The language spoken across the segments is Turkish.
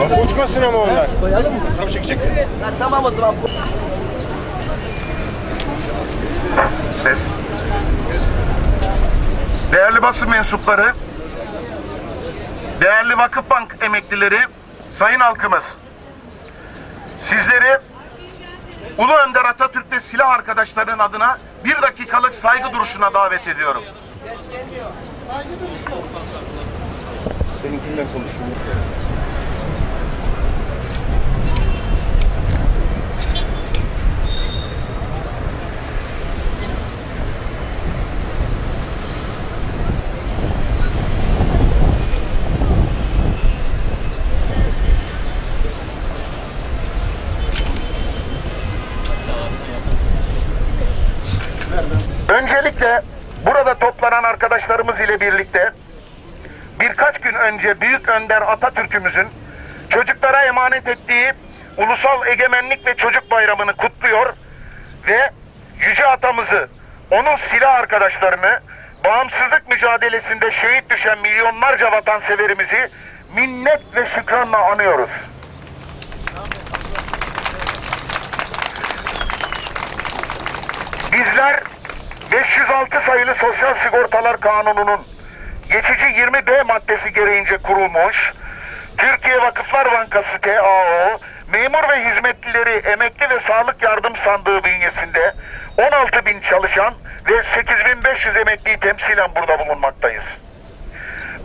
Bak uçmasın ama onlar. Koyalım mı? Tabii çekecek. Ha, tamam o zaman. Ses. Değerli basın mensupları, değerli Vakıfbank emeklileri, sayın halkımız. Sizleri Ulu Önder Atatürk ve silah arkadaşlarının adına bir dakikalık saygı duruşuna davet ediyorum. Seninkinden konuşuyorum. Arkadaşlarımız ile birlikte birkaç gün önce Büyük Önder Atatürk'ümüzün çocuklara emanet ettiği Ulusal Egemenlik ve Çocuk Bayramı'nı kutluyor ve Yüce Atamızı, onun silah arkadaşlarını, bağımsızlık mücadelesinde şehit düşen milyonlarca vatanseverimizi minnet ve şükranla anıyoruz. Bizler 506 sayılı Sosyal Sigortalar Kanunu'nun geçici 20B maddesi gereğince kurulmuş Türkiye Vakıflar Bankası TAO memur ve hizmetlileri emekli ve sağlık yardım sandığı bünyesinde 16 bin çalışan ve 8500 emekliyi temsilen burada bulunmaktayız.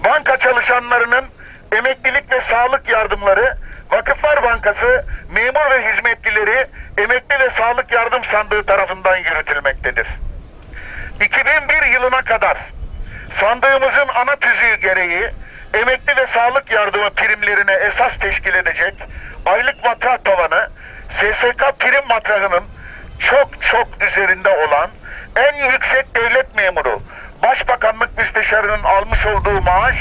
Banka çalışanlarının emeklilik ve sağlık yardımları Vakıflar Bankası memur ve hizmetlileri emekli ve sağlık yardım sandığı tarafından yürütülmektedir. 2001 yılına kadar sandığımızın ana tüzüğü gereği emekli ve sağlık yardımı primlerine esas teşkil edecek aylık matrak tavanı SSK prim matrağının çok çok üzerinde olan en yüksek devlet memuru Başbakanlık Müsteşarı'nın almış olduğu maaş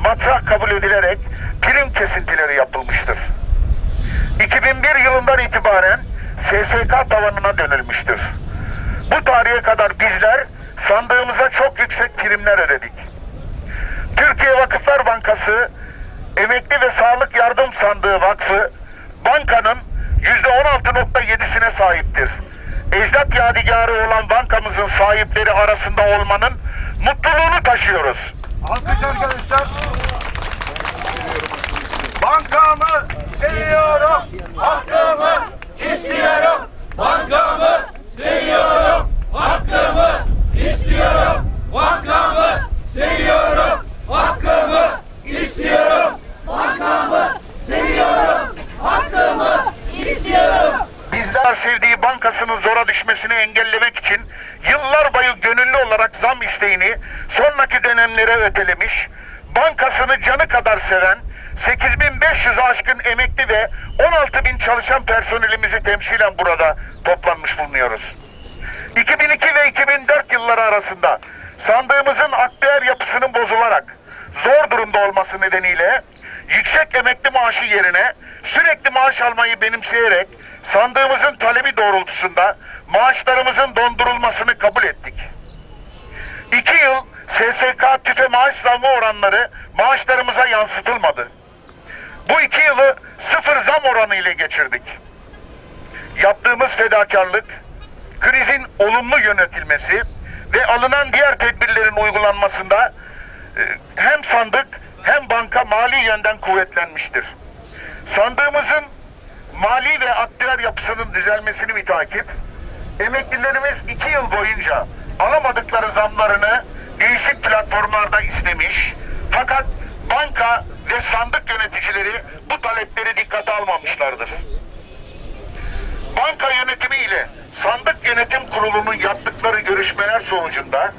matrak kabul edilerek prim kesintileri yapılmıştır. 2001 yılından itibaren SSK tavanına dönülmüştür. Bu tarihe kadar bizler sandığımıza çok yüksek primler ödedik. Türkiye Vakıflar Bankası Emekli ve Sağlık Yardım Sandığı Vakfı bankanın %16.7'sine sahiptir. Ecdat yadigarı olan bankamızın sahipleri arasında olmanın mutluluğunu taşıyoruz. Alkış arkadaşlar. Bankamı seviyorum. Hakkımı istiyorum. Bankamı seviyorum, hakkımı istiyorum. Bankamı seviyorum, hakkımı istiyorum. Bankamı seviyorum. Hakkımı istiyorum. Bizler sevdiği bankasının zora düşmesini engellemek için yıllar boyu gönüllü olarak zam isteğini sonraki dönemlere ötelemiş, bankasını canı kadar seven 8500 aşkın emekli ve 16 bin çalışan personelimizi temsilen burada toplanmış bulunuyoruz. 2002 ve 2004 yılları arasında sandığımızın aktüer yapısının bozularak zor durumda olması nedeniyle yüksek emekli maaşı yerine sürekli maaş almayı benimseyerek sandığımızın talebi doğrultusunda maaşlarımızın dondurulmasını kabul ettik. İki yıl SSK tüfe maaş zammı oranları maaşlarımıza yansıtılmadı. Bu iki yılı sıfır zam oranı ile geçirdik. Yaptığımız fedakarlık, krizin olumlu yönetilmesi ve alınan diğer tedbirlerin uygulanmasında hem sandık hem banka mali yönden kuvvetlenmiştir. Sandığımızın mali ve aktüel yapısının düzelmesini mütakip, emeklilerimiz iki yıl boyunca alamadıkları zamlarını değişik platformlarda istemiş, fakat banka ve sandık yöneticileri bu talepleri dikkate almamışlardır. Banka yönetimi ile sandık yönetim kurulunun yaptıkları görüşmeler sonucunda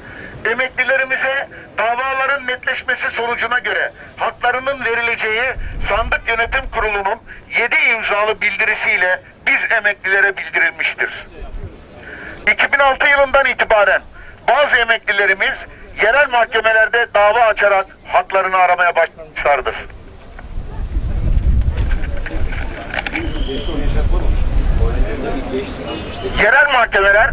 emeklilerimize davaların netleşmesi sonucuna göre haklarının verileceği sandık yönetim kurulunun 7 imzalı bildirisiyle biz emeklilere bildirilmiştir. 2006 yılından itibaren bazı emeklilerimiz yerel mahkemelerde dava açarak haklarını aramaya başlamışlardır. Yerel mahkemeler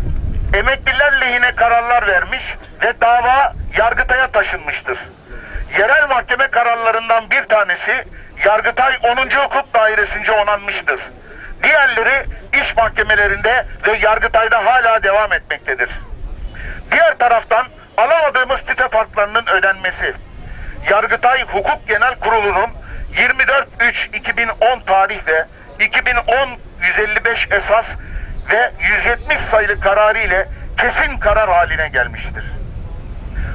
emekliler lehine kararlar vermiş ve dava Yargıtay'a taşınmıştır. Yerel mahkeme kararlarından bir tanesi Yargıtay 10. Hukuk Dairesi'nce onanmıştır. Diğerleri iş mahkemelerinde ve Yargıtay'da hala devam etmektedir. Diğer taraftan alamadığımız tüfe farklarının ödenmesi. Yargıtay Hukuk Genel Kurulu'nun 24-3-2010 tarih ve 2010-155 esas ve 170 sayılı kararı ile kesin karar haline gelmiştir.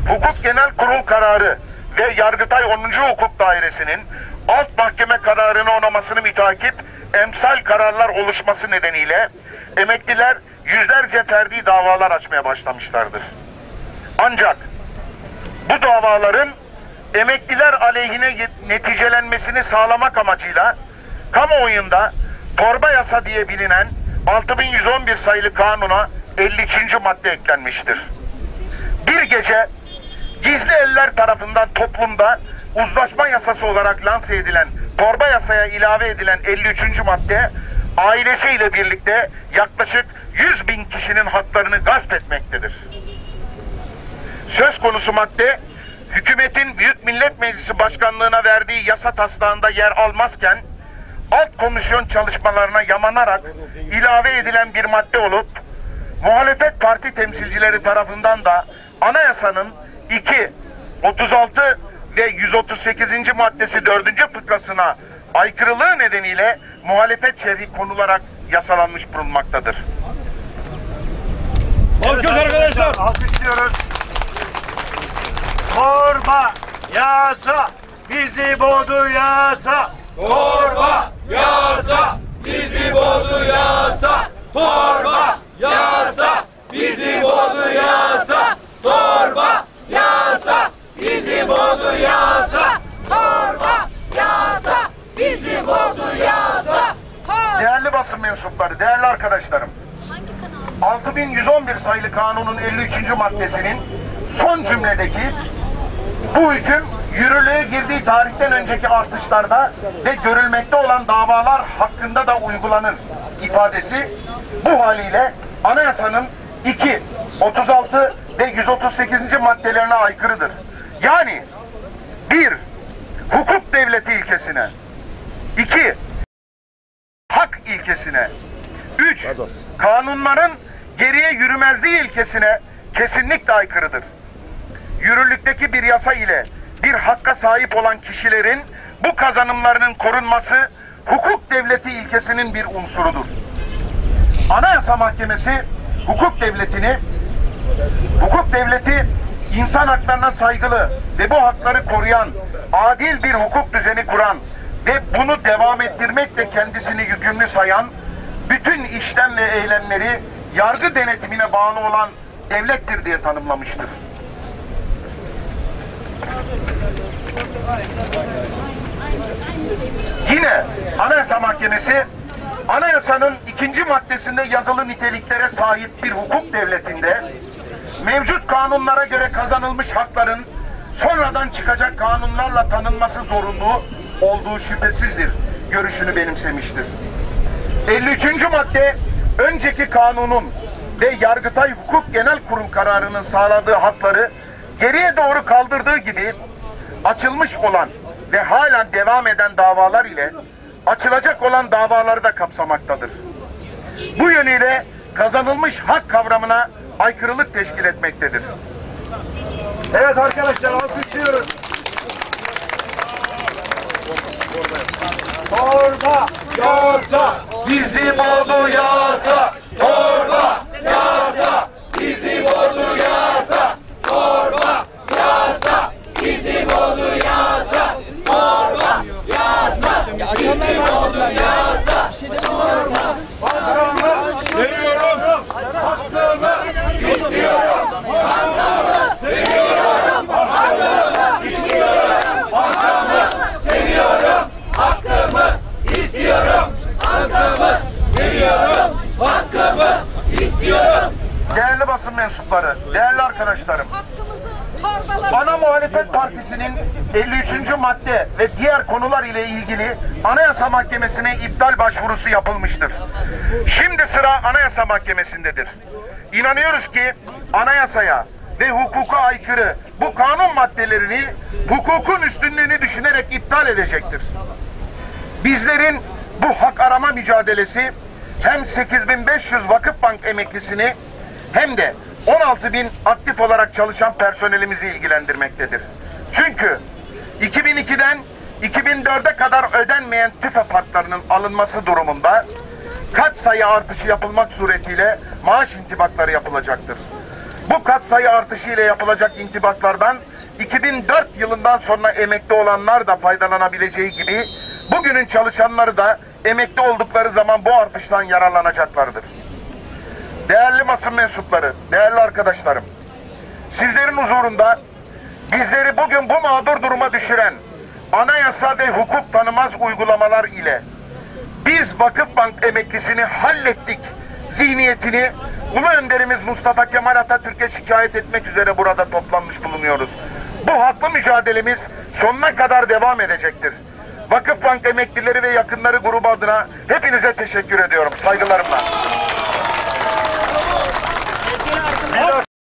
Hukuk Genel Kurul kararı ve Yargıtay 10. Hukuk Dairesi'nin alt mahkeme kararını onamasını mütakip emsal kararlar oluşması nedeniyle emekliler yüzlerce ferdi davalar açmaya başlamışlardır. Ancak bu davaların emekliler aleyhine neticelenmesini sağlamak amacıyla kamuoyunda torba yasa diye bilinen 6111 sayılı kanuna 53. madde eklenmiştir. Bir gece gizli eller tarafından toplumda uzlaşma yasası olarak lanse edilen torba yasaya ilave edilen 53. madde ailesiyle birlikte yaklaşık 100 bin kişinin haklarını gasp etmektedir. Söz konusu madde hükümetin Büyük Millet Meclisi Başkanlığına verdiği yasa taslağında yer almazken alt komisyon çalışmalarına yamanarak ilave edilen bir madde olup muhalefet parti temsilcileri tarafından da anayasanın 2, 36 ve 138. maddesi 4. fıkrasına aykırılığı nedeniyle muhalefet şerhi konularak yasalanmış bulunmaktadır. Alkış arkadaşlar. Alkışlıyoruz. Torba yasa bizi boğdu yasa. Torba yasa bizi boğdu yasa. Torba yasa bizi boğdu yasa. Torba yasa bizi boğdu yasa. Torba yasa bizi boğdu yasa. Torba Değerli basın mensupları, değerli arkadaşlarım. 6111 sayılı kanunun 53. maddesinin son cümledeki bu hüküm yürürlüğe girdiği tarihten önceki artışlarda ve görülmekte olan davalar hakkında da uygulanır ifadesi bu haliyle anayasanın 2, 36 ve 138. maddelerine aykırıdır. Yani bir, hukuk devleti ilkesine, iki, hak ilkesine, üç, kanunların geriye yürümezliği ilkesine kesinlikle aykırıdır. Yürürlükteki bir yasa ile bir hakka sahip olan kişilerin bu kazanımlarının korunması hukuk devleti ilkesinin bir unsurudur. Anayasa Mahkemesi hukuk devletini hukuk devleti insan haklarına saygılı ve bu hakları koruyan adil bir hukuk düzeni kuran ve bunu devam ettirmekle kendisini yükümlü sayan bütün işlem ve eylemleri yargı denetimine bağlı olan devlettir diye tanımlamıştır. Yine Anayasa Mahkemesi anayasanın ikinci maddesinde yazılı niteliklere sahip bir hukuk devletinde mevcut kanunlara göre kazanılmış hakların sonradan çıkacak kanunlarla tanınması zorunlu olduğu şüphesizdir görüşünü benimsemiştir. 53. madde önceki kanunun ve Yargıtay Hukuk Genel Kurul kararının sağladığı hakları geriye doğru kaldırdığı gibi açılmış olan ve halen devam eden davalar ile açılacak olan davaları da kapsamaktadır. Bu yönüyle kazanılmış hak kavramına aykırılık teşkil etmektedir. Evet arkadaşlar alkışlıyoruz. Torba yasa bizi boğdu yasa. Torba yasa bizi boğdu yasa. Torba yasa bizi boğdu yasa. Veriyorum. Seviyorum hakkımı istiyorum. Hakkımı seviyorum. Hakkımı istiyorum. Değerli basın mensupları, değerli arkadaşlarım, Ana Muhalefet Partisi'nin 53. madde ve diğer konular ile ilgili Anayasa Mahkemesi'ne iptal başvurusu yapılmıştır. Şimdi sıra Anayasa Mahkemesi'ndedir. İnanıyoruz ki anayasaya ve hukuka aykırı bu kanun maddelerini hukukun üstünlüğünü düşünerek iptal edecektir. Bizlerin bu hak arama mücadelesi hem 8500 Vakıfbank emeklisini hem de 16 bin aktif olarak çalışan personelimizi ilgilendirmektedir. Çünkü 2002'den 2004'e kadar ödenmeyen tüfe haklarının alınması durumunda kat sayı artışı yapılmak suretiyle maaş intibakları yapılacaktır. Bu kat sayı artışı ile yapılacak intibaklardan 2004 yılından sonra emekli olanlar da faydalanabileceği gibi bugünün çalışanları da emekli oldukları zaman bu artıştan yararlanacaklardır. Değerli basın mensupları, değerli arkadaşlarım, sizlerin huzurunda bizleri bugün bu mağdur duruma düşüren anayasa ve hukuk tanımaz uygulamalar ile biz Vakıfbank emeklisini hallettik zihniyetini Ulu Önderimiz Mustafa Kemal Atatürk'e şikayet etmek üzere burada toplanmış bulunuyoruz. Bu haklı mücadelemiz sonuna kadar devam edecektir. Vakıfbank emeklileri ve yakınları grubu adına hepinize teşekkür ediyorum. Saygılarımla.